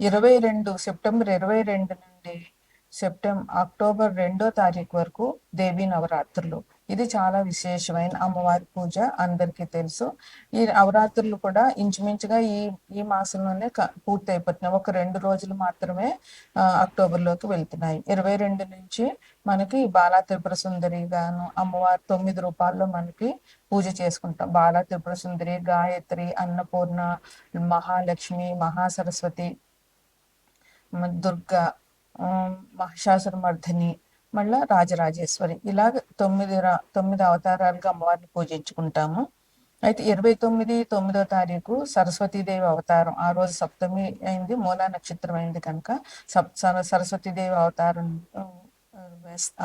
ఇరవై రెండు సెప్టెంబర్ ఇరవై రెండు నుండి సెప్టెంబర్ అక్టోబర్ రెండో తారీఖు వరకు దేవీ నవరాత్రులు. ఇది చాలా విశేషమైన అమ్మవారి పూజ అందరికీ తెలుసు. ఈ నవరాత్రులు కూడా ఇంచుమించుగా ఈ ఈ మాసంలోనే క- పూర్తి అయిపోతున్నాయి ఒక రెండు రోజులు మాత్రమే అక్టోబర్లోకి వెళ్తున్నాయి. ఇరవై రెండు నుంచి మనకి బాలా త్రిపుర సుందరి గాను అమ్మవారి తొమ్మిది రూపాల్లో మనకి పూజ చేసుకుంటాం. బాలా త్రిపుర సుందరి గాయత్రి అన్నపూర్ణ మహాలక్ష్మి మహాసరస్వతి దుర్గా మహిషాసురమర్ధిని మళ్ళా రాజరాజేశ్వరి. ఇలాగ తొమ్మిది తొమ్మిది అవతారాలుగా అమ్మవారిని పూజించుకుంటాము. అయితే ఇరవై తొమ్మిది తొమ్మిదో తారీఖు సరస్వతీదేవి అవతారం. ఆ రోజు సప్తమి అయింది మూలా నక్షత్రం అయింది కనుక సప్ సర- సరస్వతీదేవి అవతారం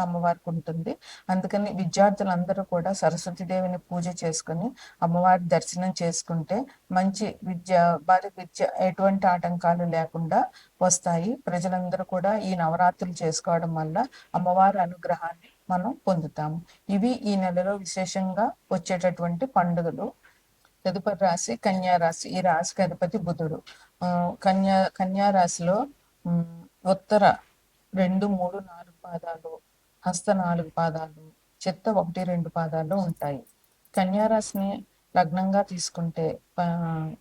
అమ్మవారికి ఉంటుంది అందుకని విద్యార్థులందరూ కూడా సరస్వతి దేవిని పూజ చేసుకుని అమ్మవారి దర్శనం చేసుకుంటే మంచి విద్య వారి విద్య ఎటువంటి ఆటంకాలు లేకుండా వస్తాయి. ప్రజలందరూ కూడా ఈ నవరాత్రులు చేసుకోవడం వల్ల అమ్మవారి అనుగ్రహాన్ని మనం పొందుతాము. ఇవి ఈ నెలలో విశేషంగా వచ్చేటటువంటి పండుగలు. తదుపరి రాశి కన్యా రాశి. ఈ రాశికి అధిపతి బుధుడు. కన్యా కన్యా రాశిలో ఉత్తర రెండు మూడు నాలుగు పాదాలు హస్త నాలుగు పాదాలు చిత్త ఒకటి రెండు పాదాలు ఉంటాయి. కన్యారాశిని లగ్నంగా తీసుకుంటే ప-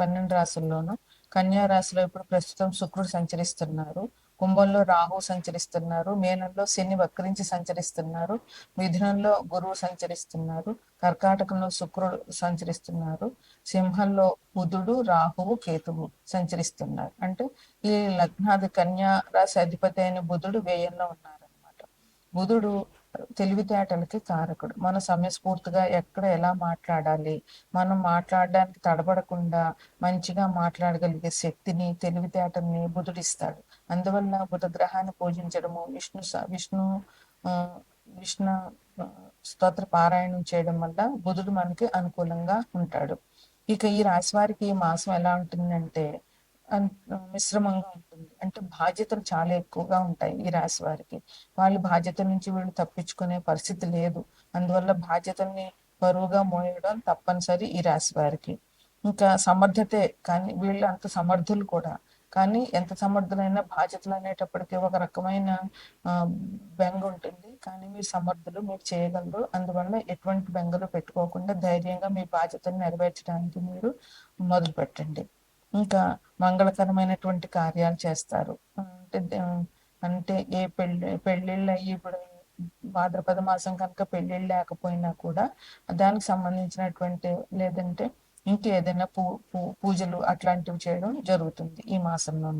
పన్నెండు రాసుల్లోనూ కన్యారాశిలో ఇప్పుడు ప్రస్తుతం శుక్రుడు సంచరిస్తున్నారు. కుంభంలో రాహు సంచరిస్తున్నారు మేనంలో శని వక్రించి సంచరిస్తున్నారు మిథునంలో గురువు సంచరిస్తున్నారు కర్కాటకంలో శుక్రుడు సంచరిస్తున్నారు సింహంలో బుధుడు రాహువు కేతువు సంచరిస్తున్నారు. అంటే ఈ లగ్నాది కన్యా రాశి అధిపతి అయిన బుధుడు వ్యయంలో ఉన్నారనమాట బుధుడు తెలివితేటలకి కారకుడు. మన సమయస్ఫూర్తిగా ఎక్కడ ఎలా మాట్లాడాలి? మనం మాట్లాడడానికి తడబడకుండా మంచిగా మాట్లాడగలిగే శక్తిని తెలివితేటల్ని బుధుడిస్తాడు. అందువల్ల బుధ గ్రహాన్ని పూజించడము విష్ణు స- విష్ణు ఆ, విష్ణు స్తోత్ర పారాయణం చేయడం వల్ల బుధుడు మనకి అనుకూలంగా ఉంటాడు. ఇక ఈ రాశి వారికి ఈ మాసం ఎలా ఉంటుందంటే మిశ్రమంగా ఉంటుంది. అంటే బాధ్యతలు చాలా ఎక్కువగా ఉంటాయి ఈ రాశి వారికి. వాళ్ళ బాధ్యత నుంచి వీళ్ళు తప్పించుకునే పరిస్థితి లేదు. అందువల్ల బాధ్యతల్ని బరువుగా మోయడం తప్పనిసరి ఈ రాశి వారికి. ఇంకా సమర్థతే కానీ వీళ్ళు అంత సమర్థులు కూడా. కానీ ఎంత సమర్థులైనా బాధ్యతలు అనేటప్పటికీ ఒక రకమైన బెంగ ఉంటుంది. కానీ మీరు సమర్థులు మీరు చేయగలరు. అందువల్ల ఎటువంటి బెంగలు పెట్టుకోకుండా ధైర్యంగా మీ బాధ్యతను నెరవేర్చడానికి మీరు మొదలు పెట్టండి ఇంకా మంగళకరమైనటువంటి కార్యాలు చేస్తారు. అంటే అంటే ఏ పెళ్ళి పెళ్ళిళ్ళు అయ్యి ఇప్పుడు భాద్రపద మాసం కనుక పెళ్ళిళ్ళు లేకపోయినా కూడా దానికి సంబంధించినటువంటి లేదంటే ఇంకేదైనా పూ పూ- పూజలు అట్లాంటివి చేయడం జరుగుతుంది ఈ మాసంలో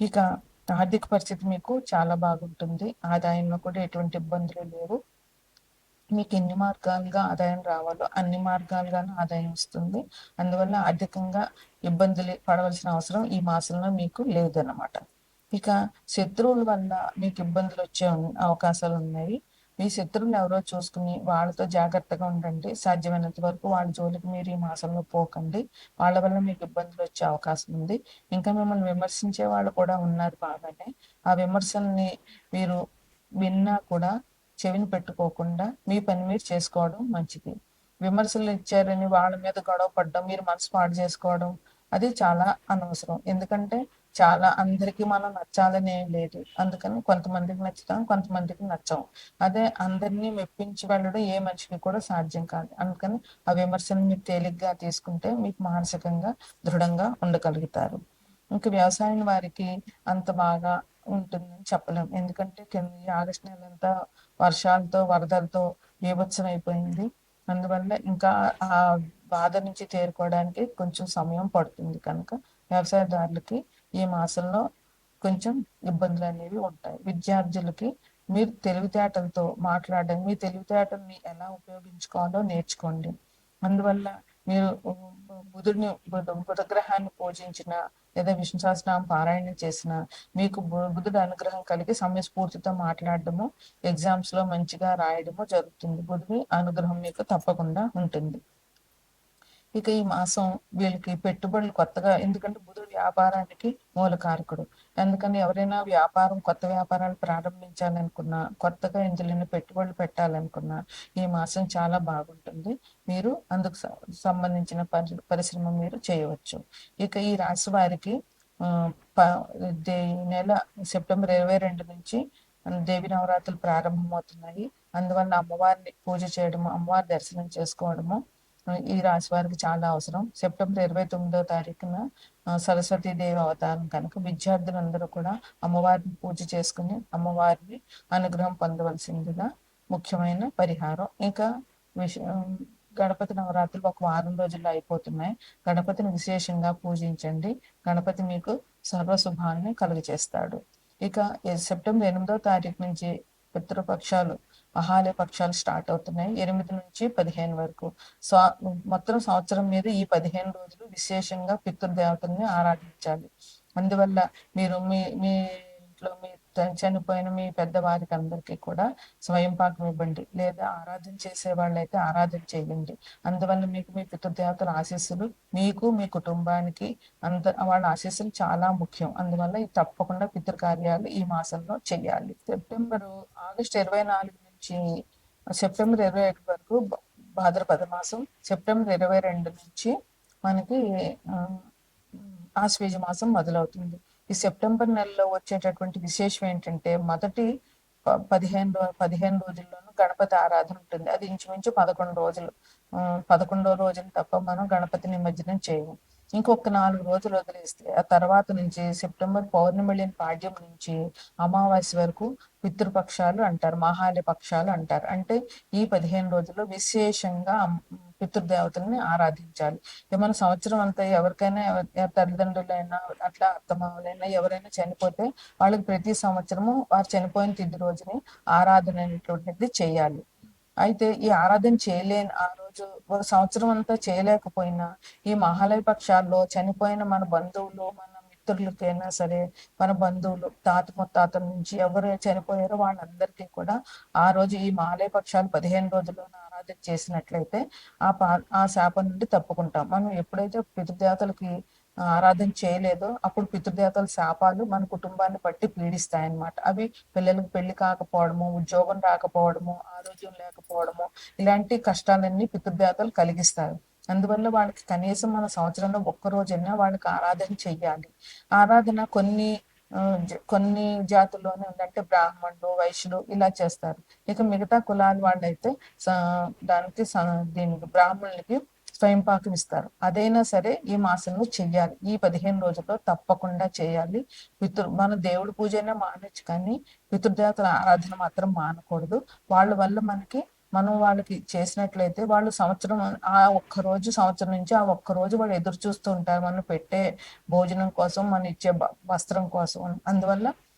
ఇక ఆర్థిక పరిస్థితి మీకు చాలా బాగుంటుంది. ఆదాయంలో కూడా ఎటువంటి ఇబ్బందులు లేవు. మీకు ఎన్ని మార్గాలుగా ఆదాయం రావాలో అన్ని మార్గాలుగానూ ఆదాయం వస్తుంది. అందువల్ల ఆర్థికంగా ఇబ్బందులు పడవలసిన అవసరం ఈ మాసంలో మీకు లేదన్నమాట. ఇక శత్రువుల వల్ల మీకు ఇబ్బందులు వచ్చే అవకాశాలు ఉన్నాయి. మీ శత్రువులు ఎవరో చూసుకుని వాళ్ళతో జాగ్రత్తగా ఉండండి. సాధ్యమైనంత వరకు వాళ్ళ జోలికి మీరు ఈ మాసంలో పోకండి. వాళ్ళ వల్ల మీకు ఇబ్బందులు వచ్చే అవకాశం ఉంది. ఇంకా మిమ్మల్ని విమర్శించే వాళ్ళు కూడా ఉన్నారు బాగానే. ఆ విమర్శల్ని మీరు విన్నా కూడా చెవిని పెట్టుకోకుండా మీ పని మీరు చేసుకోవడం మంచిది. విమర్శలు ఇచ్చారని వాళ్ళ మీద గొడవ పడడం మీరు మనసు పాడు చేసుకోవడం అది చాలా అనవసరం. ఎందుకంటే చాలా అందరికీ మనం నచ్చాలని ఏం లేదు. అందుకని కొంతమందికి నచ్చుతాం కొంతమందికి నచ్చం. అదే అందరినీ మెప్పించి వెళ్ళడం ఏ మనిషికి కూడా సాధ్యం కాదు. అందుకని ఆ విమర్శను మీరు తేలిగ్గా తీసుకుంటే మీకు మానసికంగా దృఢంగా ఉండగలుగుతారు. ఇంకా వ్యవసాయం వారికి అంత బాగా ఉంటుందని చెప్పలేం. ఎందుకంటే కింద ఆగస్టు నెల అంతా వర్షాలతో వరదలతో బీభత్సం అయిపోయింది అందువల్ల ఇంకా ఆ బాధ నుంచి తేరుకోవడానికి కొంచెం సమయం పడుతుంది కనుక వ్యవసాయదారులకి ఈ మాసంలో కొంచెం ఇబ్బందులు అనేవి ఉంటాయి. విద్యార్థులకి మీరు తెలివితేటలతో మాట్లాడండి. మీ తెలివితేటల్ని ఎలా ఉపయోగించుకోవాలో నేర్చుకోండి. అందువల్ల మీరు బుధుడిని బుధ బుధగ్రహాన్ని పూజించిన లేదా విష్ణు సహస్రనామం పారాయణం చేసిన మీకు బు- బుధుడు అనుగ్రహం కలిగి సమయస్ఫూర్తితో మాట్లాడడము ఎగ్జామ్స్లో మంచిగా రాయడము జరుగుతుంది. బుధుడి అనుగ్రహం మీకు తప్పకుండా ఉంటుంది. ఇక ఈ మాసం వీళ్ళకి పెట్టుబడులు కొత్తగా ఎందుకంటే బుధుడు వ్యాపారానికి మూలకారకుడు అందుకని ఎవరైనా వ్యాపారం కొత్త వ్యాపారాలు ప్రారంభించాలనుకున్నా కొత్తగా ఇందులో పెట్టుబడులు పెట్టాలనుకున్నా ఈ మాసం చాలా బాగుంటుంది. మీరు అందుకు సంబంధించిన పరి పరిశ్రమ మీరు చేయవచ్చు. ఇక ఈ రాశి వారికి ఈ నెల సెప్టెంబర్ ఇరవై రెండు నుంచి దేవి నవరాత్రులు ప్రారంభమవుతున్నాయి. అందువల్ల అమ్మవారిని పూజ చేయడము అమ్మవారి దర్శనం చేసుకోవడము ఈ రాశి వారికి చాలా అవసరం. సెప్టెంబర్ ఇరవై తొమ్మిదో తారీఖున సరస్వతీ దేవి అవతారం కనుక విద్యార్థులందరూ కూడా అమ్మవారిని పూజ చేసుకుని అమ్మవారిని అనుగ్రహం పొందవలసిందిగా ముఖ్యమైన పరిహారం. ఇంకా విష గణపతి నవరాత్రులు ఒక వారం రోజుల్లో అయిపోతున్నాయి. గణపతిని విశేషంగా పూజించండి. గణపతి మీకు సర్వశుభాన్ని కలుగజేస్తాడు. ఇక సెప్టెంబర్ ఎనిమిదో తారీఖు నుంచి పితృపక్షాలు మహాలయ పక్షాలు స్టార్ట్ అవుతున్నాయి. ఎనిమిది నుంచి పదిహేను వరకు. స్వా మొత్తం సంవత్సరం మీద ఈ పదిహేను రోజులు విశేషంగా పితృదేవతల్ని ఆరాధించాలి. అందువల్ల మీరు మీ మీ ఇంట్లో మీ చనిపోయిన మీ పెద్దవారికి అందరికీ కూడా స్వయం పాకం ఇవ్వండి. లేదా ఆరాధన చేసే వాళ్ళైతే ఆరాధన చేయండి. అందువల్ల మీకు మీ పితృదేవతల ఆశీస్సులు మీకు మీ కుటుంబానికి అంత వాళ్ళ ఆశీస్సులు చాలా ముఖ్యం. అందువల్ల ఇది తప్పకుండా పితృకార్యాలు ఈ మాసంలో చేయాలి. సెప్టెంబర్ ఆగస్ట్ ఇరవై నాలుగు నుంచి సెప్టెంబర్ ఇరవై ఒకటి వరకు భాద్రపద మాసం సెప్టెంబర్ ఇరవై రెండు నుంచి మనకి ఆశ్వేజ మాసం మొదలవుతుంది. ఈ సెప్టెంబర్ నెలలో వచ్చేటటువంటి విశేషం ఏంటంటే మొదటి ప- పదిహేను పదిహేను రోజుల్లోనూ గణపతి ఆరాధన ఉంటుంది. అది ఇంచుమించు పదకొండు రోజులు. పదకొండో రోజులు తప్ప మనం గణపతి నిమజ్జనం చేయము. ఇంకొక నాలుగు రోజులు వదిలేస్తే ఆ తర్వాత నుంచి సెప్టెంబర్ పౌర్ణమి లేని పాడ్యం నుంచి అమావాస్య వరకు పితృపక్షాలు అంటారు మహాలయ పక్షాలు అంటారు. అంటే ఈ పదిహేను రోజుల్లో విశేషంగా పితృదేవతల్ని ఆరాధించాలి. ఏమైనా మన సంవత్సరం అంతా ఎవరికైనా తల్లిదండ్రులైనా అట్లా అత్తమావులైనా ఎవరైనా చనిపోతే వాళ్ళకి ప్రతి సంవత్సరము వారు చనిపోయిన తిది రోజుని ఆరాధన అనేటువంటిది చేయాలి. అయితే ఈ ఆరాధన చేయలేని ఆ రోజు ఒక సంవత్సరం అంతా చేయలేకపోయినా ఈ మహాలయ పక్షాల్లో చనిపోయిన మన బంధువులు మన మిత్రులకైనా సరే మన బంధువులు తాత ముత్తాతల నుంచి ఎవరు చనిపోయారో వాళ్ళందరికీ కూడా ఆ రోజు ఈ మహాలయ పక్షాలు పదిహేను రోజుల్లో ఆరాధన చేసినట్లయితే ఆ పా ఆ శాపం నుండి తప్పుకుంటాం. మనం ఎప్పుడైతే పితృదేవతలకి ఆరాధన చేయలేదో. అప్పుడు పితృదేవతల శాపాలు మన కుటుంబాన్ని బట్టి పీడిస్తాయన్నమాట. అవి పిల్లలకు పెళ్ళి కాకపోవడము ఉద్యోగం రాకపోవడము ఆరోగ్యం లేకపోవడము ఇలాంటి కష్టాలన్నీ పితృదేవతలు కలిగిస్తారు. అందువల్ల వాళ్ళకి కనీసం మన సంవత్సరంలో ఒక్క రోజైనా వాళ్ళకి ఆరాధన చెయ్యాలి. ఆరాధన కొన్ని కొన్ని జాతుల్లోనే ఉందంటే బ్రాహ్మణులు వైశ్యులు ఇలా చేస్తారు. ఇక మిగతా కులాల వాళ్ళైతే దానికి దీనికి బ్రాహ్మణులకి స్వయం పాకం ఇస్తారు అదైనా సరే ఈ మాసంలో చెయ్యాలి. ఈ పదిహేను రోజుల్లో తప్పకుండా చేయాలి పితృ మన దేవుడి పూజ అయినా మానొచ్చు కానీ పితృదేవతల ఆరాధన మాత్రం మానకూడదు. వాళ్ళ వల్ల మనకి మనం వాళ్ళకి చేసినట్లయితే వాళ్ళు సంవత్సరం ఆ ఒక్క రోజు సంవత్సరం నుంచి ఆ ఒక్క రోజు వాళ్ళు ఎదురు చూస్తూ ఉంటారు. మనం పెట్టే భోజనం కోసం మనం ఇచ్చే వస్త్రం కోసం. అందువల్ల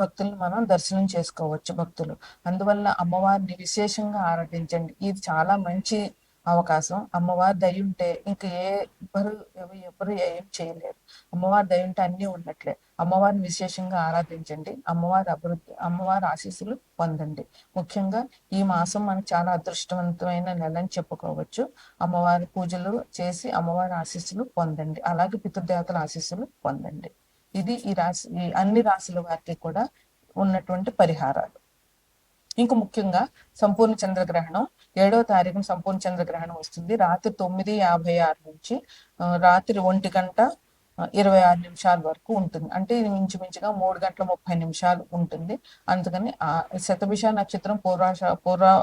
భక్తులను మనం దర్శనం చేసుకోవచ్చు భక్తులు. అందువల్ల అమ్మవారిని విశేషంగా ఆరాధించండి ఇది చాలా మంచి అవకాశం. అమ్మవారి దయ ఉంటే ఇంక ఏ ఎవరు ఎవరు ఏం చేయలేరు. అమ్మవారి దయ ఉంటే అన్ని ఉన్నట్లే అమ్మవారిని విశేషంగా ఆరాధించండి. అమ్మవారి అభివృద్ధి అమ్మవారి ఆశీస్సులు పొందండి. ముఖ్యంగా ఈ మాసం మనకు చాలా అదృష్టవంతమైన నెల అని చెప్పుకోవచ్చు. అమ్మవారి పూజలు చేసి అమ్మవారి ఆశీస్సులు పొందండి. అలాగే పితృదేవతల ఆశీస్సులు పొందండి. ఇది ఈ రాశి అన్ని రాశుల వారికి కూడా ఉన్నటువంటి పరిహారాలు. ఇంక ముఖ్యంగా సంపూర్ణ చంద్రగ్రహణం. ఏడవ తారీఖున సంపూర్ణ చంద్రగ్రహణం వస్తుంది. రాత్రి తొమ్మిది యాభై ఆరు నుంచి రాత్రి ఒంటి గంట ఇరవై ఆరు నిమిషాల వరకు ఉంటుంది. అంటే ఇది మించుమించుగా మూడు గంటల ముప్పై నిమిషాలు ఉంటుంది. అందుకని ఆ శతభిష నక్షత్రం పూర్వాష పూర్వ